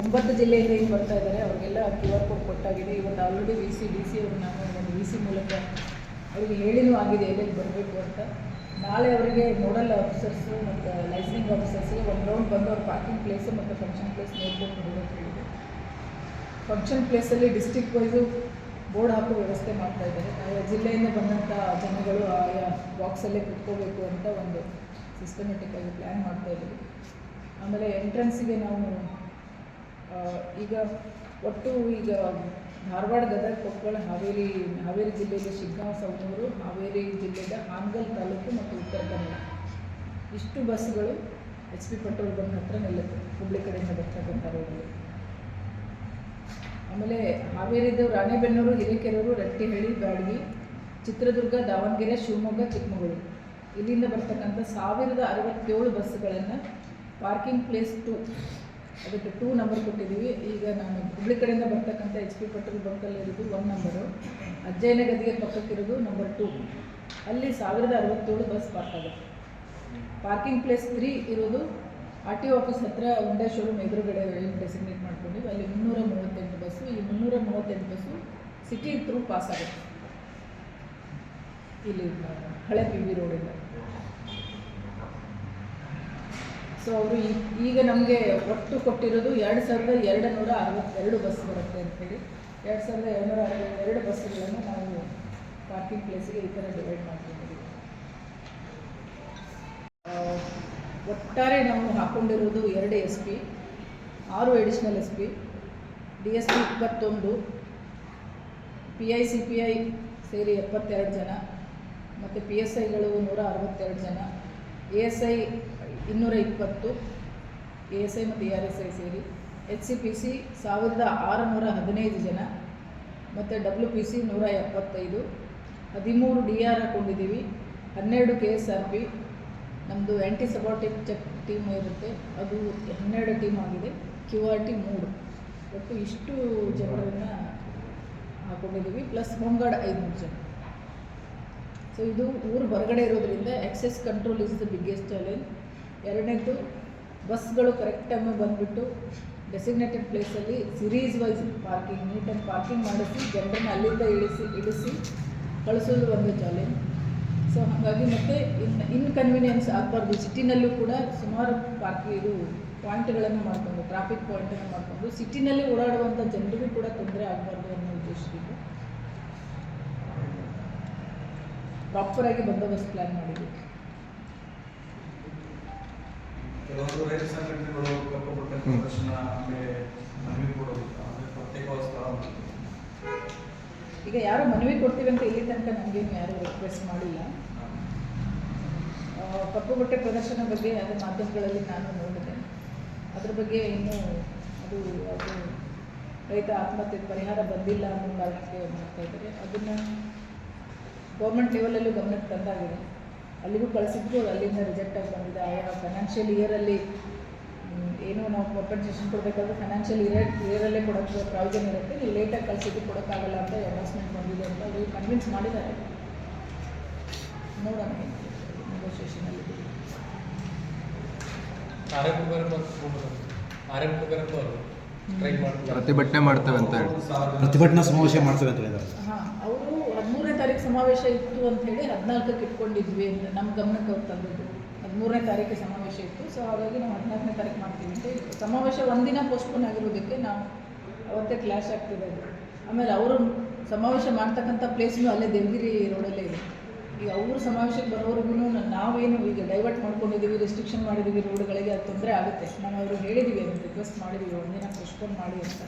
ಒಂಬತ್ತು ಜಿಲ್ಲೆಯಿಂದ ಏನು ಬರ್ತಾ ಇದ್ದಾರೆ ಅವರಿಗೆಲ್ಲ ಕ್ಯೂ ಆರ್ ಕೋಡ್ ಕೊಟ್ಟಾಗಿದೆ. ಇವತ್ತು already V C D C ಅವರು ನಾನು ಒಂದು ವಿ ಸಿ ಮೂಲಕ ಅವರಿಗೆ ಹೇಳಿನೂ ಆಗಿದೆ ಎಲ್ಲೆಲ್ಲಿ ಬರಬೇಕು ಅಂತ. ನಾಳೆ ಅವರಿಗೆ ನೋಡಲ್ ಆಫೀಸರ್ಸು ಮತ್ತು ಲೈಸನಿಂಗ್ ಆಫೀಸರ್ಸ್ಗೆ ಒಂದು ರೌಂಡ್ ಬಂದು ಅವ್ರ ಪಾರ್ಕಿಂಗ್ ಪ್ಲೇಸು ಮತ್ತು ಫಂಕ್ಷನ್ ಪ್ಲೇಸ್ ನೋಡ್ಕೊಂಡು ಹೋಗೋದು ಹೇಳಿದೆ ಫಂಕ್ಷನ್ ಪ್ಲೇಸಲ್ಲಿ ಡಿಸ್ಟಿಕ್ ವೈಸು ಬೋರ್ಡ್ ಹಾಕೋ ವ್ಯವಸ್ಥೆ ಮಾಡ್ತಾ ಇದ್ದಾರೆ. ಆಯಾ ಜಿಲ್ಲೆಯಿಂದ ಬಂದಂಥ ಜನಗಳು ಆಯಾ ಬಾಕ್ಸಲ್ಲೇ ಕುತ್ಕೋಬೇಕು ಅಂತ ಒಂದು ಸಿಸ್ಟಮೆಟಿಕ್ ಆಗಿ ಪ್ಲ್ಯಾನ್ ಮಾಡ್ತಾ ಇದ್ದೀವಿ. ಆಮೇಲೆ ಎಂಟ್ರೆನ್ಸಿಗೆ ನಾವು ಈಗ ಒಟ್ಟು ಈಗ ಧಾರವಾಡ, ಗದಗ, ಕೊಪ್ಪಳ, ಹಾವೇರಿ ಹಾವೇರಿ ಜಿಲ್ಲೆಯಲ್ಲಿ ಶಿಗ್ಗಾಂವ್ ಸವಣೂರು ಹಾವೇರಿ ಜಿಲ್ಲೆಯ ಹಾನಗಲ್ ತಾಲೂಕು ಮತ್ತು ಉತ್ತರ ಕನ್ನಡ. ಇಷ್ಟು ಬಸ್ಗಳು ಎಚ್ ಪಿ ಪೆಟ್ರೋಲ್ ಬಂಕ್ ಹತ್ರ ನಿಲ್ಲುತ್ತೆ. ಹುಬ್ಳಿ ಕಡೆಯಿಂದ ಬರ್ತಕ್ಕಂಥ ರೋಡಲ್ಲಿ. ಆಮೇಲೆ ಹಾವೇರಿದು ರಾಣೆಬೆನ್ನೂರು, ಹಿರೇಕೆರೂರು, ರಟ್ಟಿಹಳ್ಳಿ, ಬ್ಯಾಡಗಿ, ಚಿತ್ರದುರ್ಗ, ದಾವಣಗೆರೆ, ಶಿವಮೊಗ್ಗ, ಚಿಕ್ಕಮಗಳೂರು. ಇಲ್ಲಿಂದ ಬರ್ತಕ್ಕಂಥ ಸಾವಿರದ ಅರವತ್ತೇಳು ಬಸ್ಗಳನ್ನು ಪಾರ್ಕಿಂಗ್ ಪ್ಲೇಸ್ ಟು ಅದಕ್ಕೆ ಟೂ ನಂಬರ್ ಕೊಟ್ಟಿದ್ದೀವಿ. ಈಗ ನಾನು ಹುಬ್ಳಿ ಕಡೆಯಿಂದ ಬರ್ತಕ್ಕಂಥ ಎಚ್ ಪಿ ಪಟ್ಟದ ಬಂಕಲ್ಲಿ ಇರೋದು ಒನ್ ನಂಬರು ಅಜ್ಜಯನ ಗದಿಗೆ ಪಕ್ಕಕ್ಕಿರೋದು ನಂಬರ್ ಟೂ ಅಲ್ಲಿ ಸಾವಿರದ ಅರವತ್ತೇಳು ಬಸ್ ಪಾರ್ಕ್ ಆಗುತ್ತೆ ಪಾರ್ಕಿಂಗ್ ಪ್ಲೇಸ್ ತ್ರೀ ಇರೋದು ಆರ್ ಟಿ ಆಫೀಸ್ ಹತ್ರ ಉಂಡೆ ಶೋರೂಮ್ ಎದುರುಗಡೆ ಡೆಸಿಗ್ನೇಟ್ ಮಾಡ್ಕೊಂಡಿವಿ. ಅಲ್ಲಿ ಮುನ್ನೂರ ಮೂವತ್ತೆಂಟು ಬಸ್ಸು ಈ ಮುನ್ನೂರ ಮೂವತ್ತೆಂಟು ಬಸ್ಸು ಸಿಟಿ ಥ್ರೂ ಪಾಸ್ ಆಗುತ್ತೆ. ಇಲ್ಲಿ ಹಳೆ ಪಿ ವಿ ರೋಡಿಂದ ಸೊ ಅವರು ಈಗ ನಮಗೆ ಒಟ್ಟು ಕೊಟ್ಟಿರೋದು ಎರಡು ಸಾವಿರದ ಎರಡು ನೂರ ಅರವತ್ತೆರಡು ಬಸ್ ಬರುತ್ತೆ ಅಂತೇಳಿ ಎರಡು ಸಾವಿರದ ಎರಡುನೂರ ಅರವತ್ತೆರಡು ಬಸ್ಸುಗಳನ್ನು ನಾವು ಪಾರ್ಕಿಂಗ್ ಪ್ಲೇಸಿಗೆ ಈ ಥರ ಡಿವೈಡ್ ಮಾಡ್ತಿದ್ದೀವಿ ಒಟ್ಟಾರೆ ನಾವು ಹಾಕ್ಕೊಂಡಿರೋದು ಎರಡು ಎಸ್ ಪಿ ಆರು additional S P D S P ಇಪ್ಪತ್ತೊಂದು P I C P I ಸೇರಿ ಎಪ್ಪತ್ತೆರಡು ಜನ, ಮತ್ತು ಪಿ ಎಸ್ ಐಗಳು ನೂರ ಅರವತ್ತೆರಡು ಜನ ಎ ಎಸ್ ಐ ಇನ್ನೂರ ಇಪ್ಪತ್ತು ಎ ಎಸ್ ಐ ಮತ್ತು ಎ ಆರ್ ಎಸ್ ಐ ಸೇರಿ ಎಚ್ ಸಿ ಪಿ ಸಿ ಸಾವಿರದ ಆರುನೂರ ಹದಿನೈದು ಜನ ಮತ್ತು ಡಬ್ಲ್ಯೂ ಪಿ ಸಿ ನೂರ ಎಪ್ಪತ್ತೈದು, ಹದಿಮೂರು ಡಿ ಆರ್ ಹಾಕೊಂಡಿದ್ದೀವಿ, ಹನ್ನೆರಡು ಕೆ ಎಸ್ ಆರ್ ಪಿ ನಮ್ಮದು ಆ್ಯಂಟಿ ಸಬಾಟಿಕ್ ಚೆಕ್ ಟೀಮ್ ಇರುತ್ತೆ, ಅದು ಹನ್ನೆರಡು ಟೀಮ್ ಆಗಿದೆ, ಕ್ಯೂ ಆರ್ ಟಿ ಮೂರು. ಒಟ್ಟು ಇಷ್ಟು ಜನರನ್ನು ಹಾಕೊಂಡಿದ್ದೀವಿ, ಪ್ಲಸ್ ಹೋಮ್ಗಾರ್ಡ್ ಐದುನೂರು ಜನ. ಸೊ ಇದು ಊರು ಹೊರಗಡೆ ಇರೋದ್ರಿಂದ access control is the biggest challenge. ಎರಡನೇದು ಬಸ್ಗಳು ಕರೆಕ್ಟ್ ಟೈಮಿಗೆ ಬಂದುಬಿಟ್ಟು ಡೆಸಿಗ್ನೇಟೆಡ್ ಪ್ಲೇಸಲ್ಲಿ ಸಿರೀಸ್ ವೈಸ್ ಪಾರ್ಕಿಂಗ್ ನೀಟಾಗಿ ಪಾರ್ಕಿಂಗ್ ಮಾಡಿಸಿ, ಜನರನ್ನ ಅಲ್ಲಿಂದ ಇಳಿಸಿ ಇಳಿಸಿ ಕಳಿಸೋದು ಒಂದು ಚಾಲೆಂಜ್ ಸೊ ಹಾಗಾಗಿ ಮತ್ತು ಇನ್ ಇನ್ಕನ್ವೀನಿಯನ್ಸ್ ಆಗಬಾರ್ದು. ಸಿಟಿನಲ್ಲೂ ಕೂಡ ಸುಮಾರು ಪಾರ್ಕಿಂಗ್ ಇದು ಪಾಯಿಂಟ್ಗಳನ್ನು ಮಾಡಿಕೊಂಡು ಟ್ರಾಫಿಕ್ ಪಾಯಿಂಟನ್ನು ಮಾಡಿಕೊಂಡು ಸಿಟಿನಲ್ಲಿ ಓಡಾಡುವಂಥ ಜನರಿಗೂ ಕೂಡ ತೊಂದರೆ ಆಗಬಾರ್ದು ಅನ್ನೋ ಉದ್ದೇಶದಿಂದ ಪ್ರಾಪರಾಗಿ ಬಂದೋಬಸ್ತ್ ಪ್ಲ್ಯಾನ್ ಮಾಡಿದ್ವಿ. ಕೆಲವೊಂದು ರೈತ ಸಂಘಟನೆಗಳು ಕಪ್ಪಪಟ್ಟ ಪ್ರದರ್ಶನ ಆಮೇಲೆ ಮನವಿ ಪ್ರತ್ಯೇಕವಾದ ಸ್ಥಳ ಈಗ ಯಾರು ಮನವಿ ಕೊಡ್ತೀವಿ ಅಂತ ಇಲ್ಲಿ ತನಕ ನಮಗೇನು ಯಾರು ರಿಕ್ವೆಸ್ಟ್ ಮಾಡಿಲ್ಲ. ಕಪ್ಪು ಬಟ್ಟೆ ಪ್ರದರ್ಶನ ಬಗ್ಗೆ ಅದು ಮಾಧ್ಯಮಗಳಲ್ಲಿ ನಾನು ನೋಡಿದೆ. ಅದ್ರ ಬಗ್ಗೆ ಇನ್ನೂ ಅದು ಅದು ರೈತ ಆತ್ಮಹತ್ಯೆ ಪರಿಹಾರ ಬಂದಿಲ್ಲ ಅನ್ನೋ ಕಾರಣಕ್ಕೆ ಮಾಡ್ತಾ ಇದ್ದಾರೆ ಅದನ್ನು ಗೌರ್ಮೆಂಟ್ ಲೆವೆಲಲ್ಲೂ ಗಮನಕ್ಕೆ ತಂದಾಗಿದೆ. ಅಲ್ಲಿಗೂ ಕಳಿಸಿದ್ರು ಅಲ್ಲಿಂದ ರಿಜೆಕ್ಟ್ ಆಗಿ ಬಂದಿದೆ ಆಯಾ ಫೈನಾನ್ಷಿಯಲ್ ಇಯರಲ್ಲಿ ಏನು ನಾವು ಕಾಂಪನ್ಸೇಷನ್ ಕೊಡಬೇಕಾದ್ರೆ ಫೈನಾನ್ಷಿಯಲ್ ಇಯರ್ ಇಯರಲ್ಲೇ ಕೊಡೋಕ್ಕೆ ಪ್ರಾವಿಷನ್ ಇರುತ್ತೆ. ನೀವು ಲೇಟಾಗಿ ಕಳಿಸಿದ್ದು ಕೊಡೋಕ್ಕಾಗಲ್ಲ ಅಂತ ಅನೌನ್ಸ್ಮೆಂಟ್ ಬಂದಿದೆ ಅಂತ ಅವರು ಕನ್ವಿನ್ಸ್ ಮಾಡಿದ್ದಾರೆ. ನೋಡೋಣ ನೆಗೋಸಿಯೇಷನಲ್ಲಿ ಪ್ರತಿಭಟನೆ ಮಾಡ್ತೇವೆ ಅಂತ ಪ್ರತಿಭಟನಾ ಸಮಾವೇಶ ಮಾಡ್ತೇವೆ ಅಂತ ಹೇಳಿದ್ದಾರೆ ಹಾಂ ಅವರು ಹದಿಮೂರನೇ ತಾರೀಕು ಸಮಾವೇಶ ಇತ್ತು ಅಂತ ಹೇಳಿ ಹದಿನಾಲ್ಕಕ್ಕೆ ಇಟ್ಕೊಂಡಿದ್ವಿ ಅಂತ ನಮ್ಮ ಗಮನಕ್ಕೆ ಅವ್ರು ತಂದಿದ್ದು. ಹದಿಮೂರನೇ ತಾರೀಕಿಗೆ ಸಮಾವೇಶ ಇತ್ತು. ಸೊ ಹಾಗಾಗಿ ನಾವು ಹದಿನಾಲ್ಕನೇ ತಾರೀಕು ಮಾಡ್ತೀವಿ ಅಂತ. ಸಮಾವೇಶ ಒಂದಿನ ಪೋಸ್ಟ್ಪೋನ್ ಆಗಿರೋದಕ್ಕೆ ನಾವು ಅವತ್ತೇ ಕ್ಲಾಶ್ ಆಗ್ತಿದೆ ಆಮೇಲೆ ಅವರು ಸಮಾವೇಶ ಮಾಡ್ತಕ್ಕಂಥ ಪ್ಲೇಸ್ನು ಅಲ್ಲೇ ದೇವಗಿರಿ ರೋಡಲ್ಲೇ ಇದೆ. ಈಗ ಅವರು ಸಮಾವೇಶಕ್ಕೆ ಬರೋವರೆಗೂ ನಾವೇನು ಈಗ ಡೈವರ್ಟ್ ಮಾಡ್ಕೊಂಡಿದ್ದೀವಿ ರೆಸ್ಟ್ರಿಕ್ಷನ್ ಮಾಡಿದ್ದೀವಿ ರೋಡ್ಗಳಿಗೆ ಅದು ತೊಂದರೆ ಆಗುತ್ತೆ. ನಾವು ಅವರು ಹೇಳಿದ್ದೀವಿ ಅದನ್ನು ರಿಕ್ವೆಸ್ಟ್ ಮಾಡಿದ್ದೀವಿ ಒಂದಿನ ಪೋಸ್ಟ್ಪೋನ್ ಮಾಡಿ ಅಂತ.